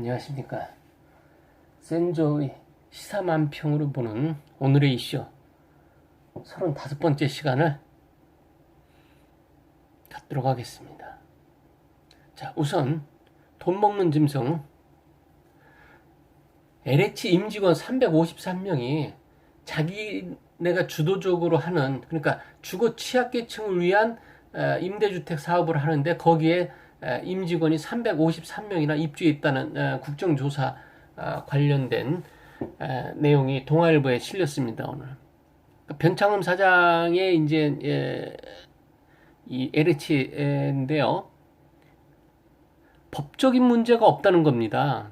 안녕하십니까. 센조의 시사만평으로 보는 오늘의 이슈 35번째 시간을 갖도록 하겠습니다. 자, 우선 돈 먹는 짐승 LH 임직원 353명이 자기네가 주도적으로 하는 그러니까 주거 취약계층을 위한 어, 임대주택 사업을 하는데 거기에 어, 임직원이 353명이나 입주해 있다는 어, 국정조사 관련된 내용이 동아일보에 실렸습니다 오늘. 그러니까 변창흠 사장의 이제 예, 이 LH인데요. 법적인 문제가 없다는 겁니다.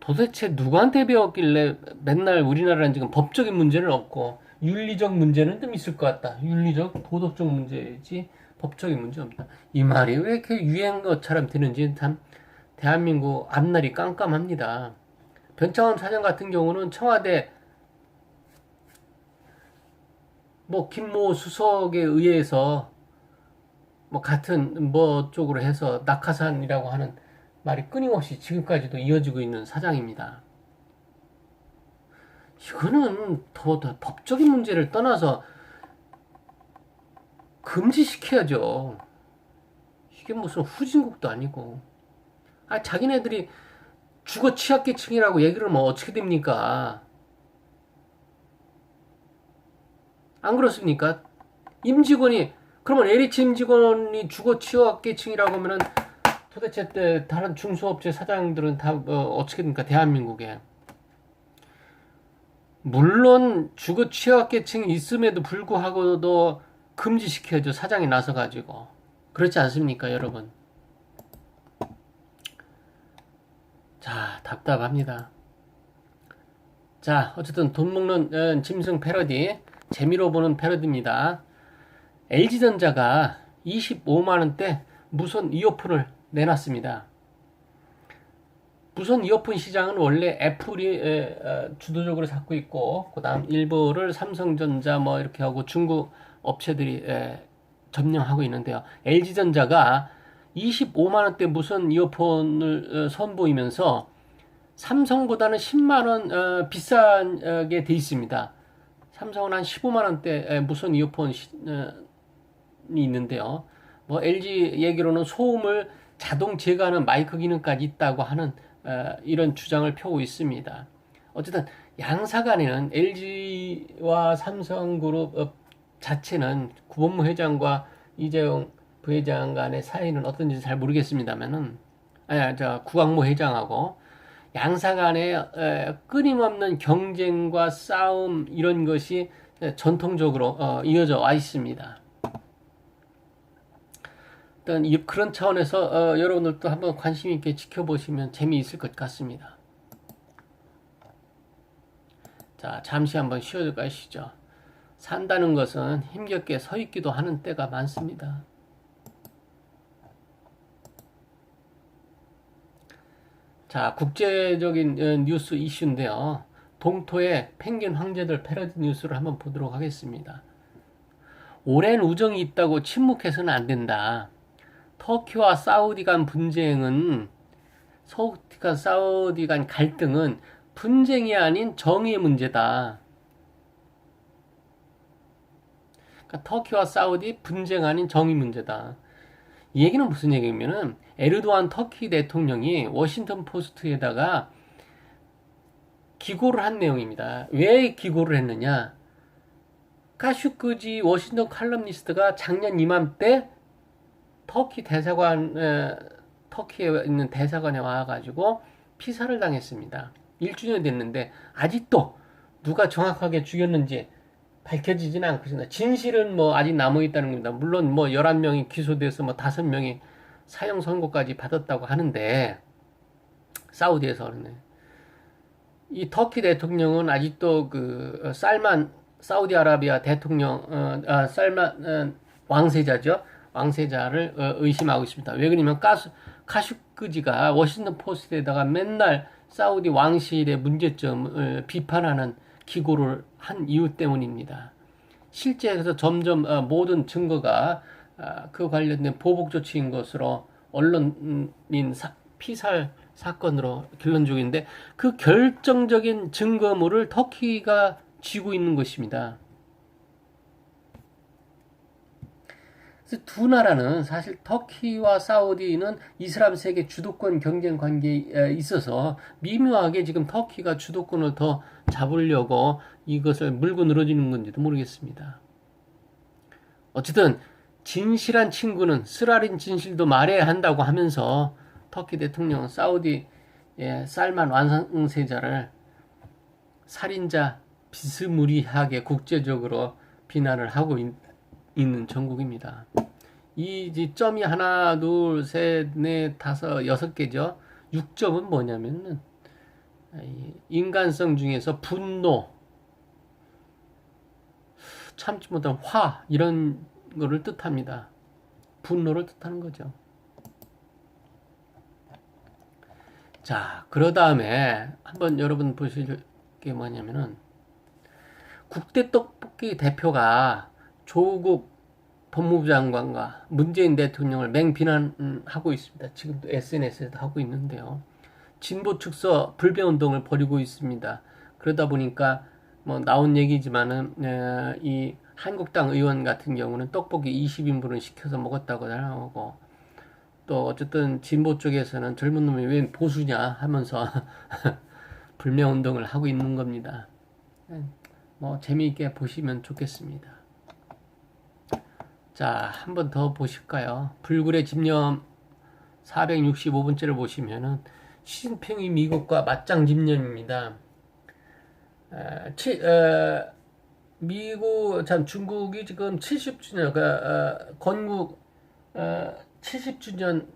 도대체 누구한테 배웠길래 맨날 우리나라는 지금 법적인 문제는 없고 윤리적 문제는 좀 있을 것 같다. 윤리적, 도덕적 문제지 법적인 문제 없다. 이 말이 왜 이렇게 유행어처럼 되는지 참 대한민국 앞날이 깜깜합니다. 변창흠 사장 같은 경우는 청와대 뭐 김모 수석에 의해서 뭐 같은 뭐 쪽으로 해서 낙하산이라고 하는 말이 끊임없이 지금까지도 이어지고 있는 사장입니다. 이거는 더, 더 법적인 문제를 떠나서 금지시켜야죠. 이게 무슨 후진국도 아니고. 아, 자기네들이 주거 취약계층이라고 얘기를 하면 어떻게 됩니까? 안 그렇습니까? 임직원이, 그러면 LH 임직원이 주거 취약계층이라고 하면은 도대체 다른 중소업체 사장들은 다 어, 어떻게 됩니까? 대한민국에. 물론 주거 취약계층이 있음에도 불구하고도 금지시켜줘 사장이 나서 가지고. 그렇지 않습니까 여러분? 자 답답합니다. 자 어쨌든 돈 먹는 어, 짐승 패러디. 재미로 보는 패러디입니다. LG전자가 25만원대 무선 이어폰을 내놨습니다. 무선 이어폰 시장은 원래 애플이 어, 주도적으로 잡고 있고 그 다음 일부를 삼성전자 뭐 이렇게 하고 중국 업체들이 점령하고 있는데요. LG전자가 25만 원대 무선 이어폰을 어, 선보이면서 삼성보다는 10만 원 어, 비싸게 돼 있습니다. 삼성은 한 15만 원대 무선 이어폰이 있는데요. 뭐 LG 얘기로는 소음을 자동 제거하는 마이크 기능까지 있다고 하는 어, 이런 주장을 펴고 있습니다. 어쨌든 양사 간에는 LG와 삼성그룹 어, 자체는 구본무 회장과 이재용 부회장 간의 사이는 어떤지 잘 모르겠습니다만은 아니 저 구광모 회장하고 양사 간의 어, 끊임없는 경쟁과 싸움 이런 것이 전통적으로 이어져 와 있습니다. 일단 그런 차원에서 어, 여러분들도 한번 관심 있게 지켜보시면 재미있을 것 같습니다. 자, 잠시 한번 쉬어 가시죠. 산다는 것은 힘겹게 서 있기도 하는 때가 많습니다. 자, 국제적인 어, 뉴스 이슈인데요. 동토의 펭귄 황제들 패러디 뉴스를 한번 보도록 하겠습니다. 오랜 우정이 있다고 침묵해서는 안 된다. 터키와 사우디 간 분쟁은 터키와 사우디 간 갈등은 분쟁이 아닌 정의의 문제다. 그러니까 터키와 사우디 분쟁 아닌 정의 문제다. 이 얘기는 무슨 얘기냐면은 에르도안 터키 대통령이 워싱턴 포스트에다가 기고를 한 내용입니다. 왜 기고를 했느냐? 카슈크지 워싱턴 칼럼니스트가 작년 이맘때 터키 대사관 에, 터키에 있는 대사관에 와가지고 피살을 당했습니다. 1주년 됐는데 아직도 누가 정확하게 죽였는지 밝혀지지는 않고 있습니다. 진실은 뭐 아직 남아 있다는 겁니다. 물론 뭐 11명이 기소돼서 뭐 5명이 사형 선고까지 받았다고 하는데 사우디에서 그러네. 이 터키 대통령은 아직도 그 살만 사우디아라비아 대통령 어, 아, 살만 어, 왕세자죠. 왕세자를 어, 의심하고 있습니다. 왜 그러냐면 가수, 카슈크지가 워싱턴 포스트에다가 맨날 사우디 왕실의 문제점을 비판하는 기고를 한 이유 때문입니다. 실제 그래서 점점 어, 모든 증거가 아, 그 관련된 보복 조치인 것으로 언론인 피살 사건으로 길른 중인데 그 결정적인 증거물을 터키가 쥐고 있는 것입니다. 그래서 두 나라는 사실 터키와 사우디는 이슬람 세계 주도권 경쟁 관계에 있어서 미묘하게 지금 터키가 주도권을 더 잡으려고 이것을 물고 늘어지는 건지도 모르겠습니다. 어쨌든 진실한 친구는 쓰라린 진실도 말해야 한다고 하면서 터키 대통령은 사우디 의 살만 완성세자를 살인자 비스무리하게 국제적으로 비난을 하고 있, 있는 전국입니다. 이 점이 하나, 둘, 셋, 넷, 다섯, 여섯 개죠. 6점은 뭐냐면은 인간성 중에서 분노, 참지 못한 화 이런 거를 뜻합니다. 분노를 뜻하는 거죠. 자, 그러 다음에 한번 여러분 보실 게 뭐냐면은 국대 떡볶이 대표가 조국 법무부 장관과 문재인 대통령을 맹비난하고 있습니다. 지금도 SNS에도 하고 있는데요. 진보 축소 불매 운동을 벌이고 있습니다. 그러다 보니까 뭐 나온 얘기지만은 에, 이 한국당 의원 같은 경우는 떡볶이 20인분을 시켜서 먹었다고 하고 또 어쨌든 진보 쪽에서는 젊은 놈이 왜 보수냐 하면서 불매 운동을 하고 있는 겁니다. 뭐 재미있게 보시면 좋겠습니다. 자, 한 번 더 보실까요? 불굴의 집념 465번째를 보시면은 시진핑이 미국과 맞짱 집념입니다. 에, 치, 에, 미국, 참 중국이 지금 70주년, 그, 어, 건국 어, 70주년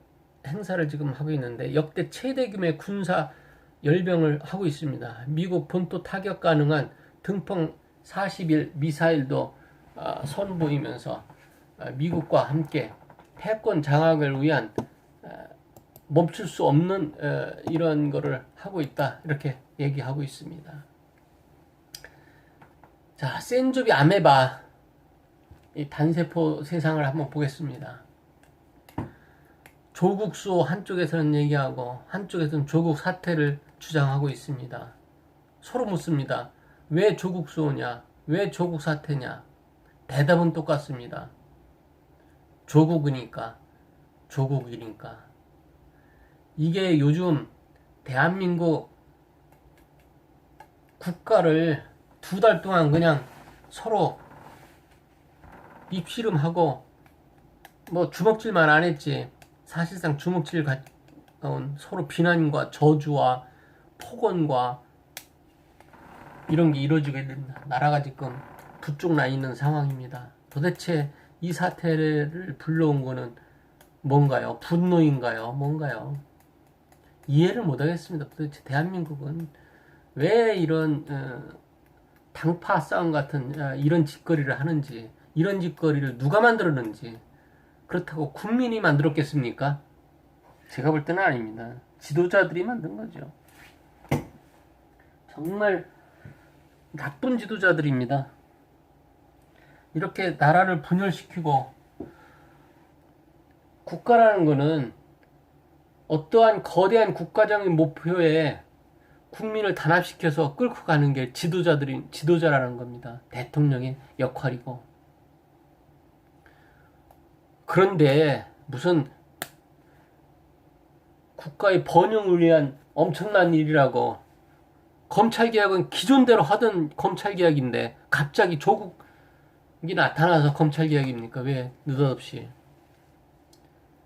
행사를 지금 하고 있는데 역대 최대 규모의 군사 열병을 하고 있습니다. 미국 본토 타격 가능한 등풍 40일 미사일도 어, 선보이면서 어, 미국과 함께 패권 장악을 위한 어, 멈출 수 없는 어, 이런 거를 하고 있다 이렇게 얘기하고 있습니다. 자, 센조비 아메바 이 단세포 세상을 한번 보겠습니다. 조국수 한쪽에서는 얘기하고 한쪽에서는 조국 사태를 주장하고 있습니다. 서로 묻습니다. 왜 조국 수호냐? 왜 조국 사태냐? 대답은 똑같습니다. 조국이니까, 조국이니까. 이게 요즘 대한민국 국가를 두 달 동안 그냥 서로 입씨름하고 뭐 주먹질만 안 했지 사실상 주먹질 가까운 서로 비난과 저주와 폭언과 이런 게 이루어지게 된다. 나라가 지금 부쪽 나 있는 상황입니다. 도대체 이 사태를 불러온 거는 뭔가요? 분노인가요? 뭔가요? 이해를 못하겠습니다. 도대체 대한민국은 왜 이런 어, 당파 싸움 같은 어, 이런 짓거리를 하는지 이런 짓거리를 누가 만들었는지 그렇다고 국민이 만들었겠습니까? 제가 볼 때는 아닙니다. 지도자들이 만든 거죠. 정말 나쁜 지도자들입니다. 이렇게 나라를 분열시키고 국가라는 거는 어떠한 거대한 국가적인 목표에 국민을 단합시켜서 끌고 가는 게 지도자들이 지도자라는 겁니다. 대통령의 역할이고. 그런데 무슨 국가의 번영을 위한 엄청난 일이라고 검찰 개혁은 기존대로 하던 검찰 개혁인데 갑자기 조국 이게 나타나서 검찰개혁입니까? 왜 느닷없이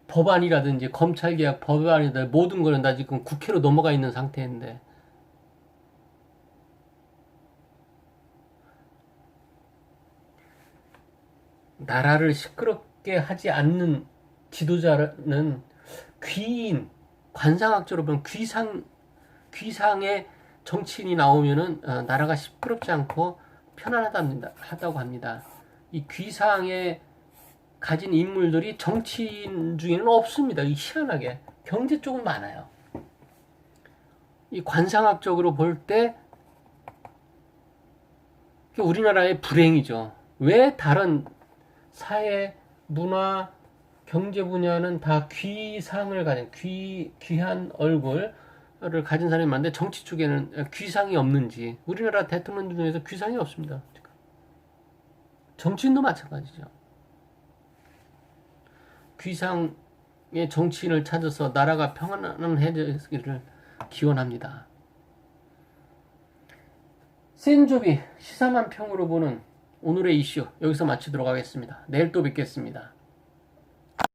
법안이라든지 검찰개혁 법안이다 모든 거는 다 지금 국회로 넘어가 있는 상태인데 나라를 시끄럽게 하지 않는 지도자는 귀인 관상학적으로 보면 귀상 귀상의 정치인이 나오면은 어, 나라가 시끄럽지 않고 편안하다고 합니다. 이 귀상에 가진 인물들이 정치인 중에는 없습니다. 희한하게 경제 쪽은 많아요. 이 관상학적으로 볼 때 우리나라의 불행이죠. 왜 다른 사회, 문화, 경제 분야는 다 귀상을 가진 귀 귀한 얼굴, 를 가진 사람이 많은데 정치 쪽에는 귀상이 없는지 우리나라 대통령들 중에서 귀상이 없습니다. 정치인도 마찬가지죠. 귀상의 정치인을 찾아서 나라가 평안해지기를 기원합니다. 센조비 시사만 평으로 보는 오늘의 이슈 여기서 마치도록 하겠습니다. 내일 또 뵙겠습니다.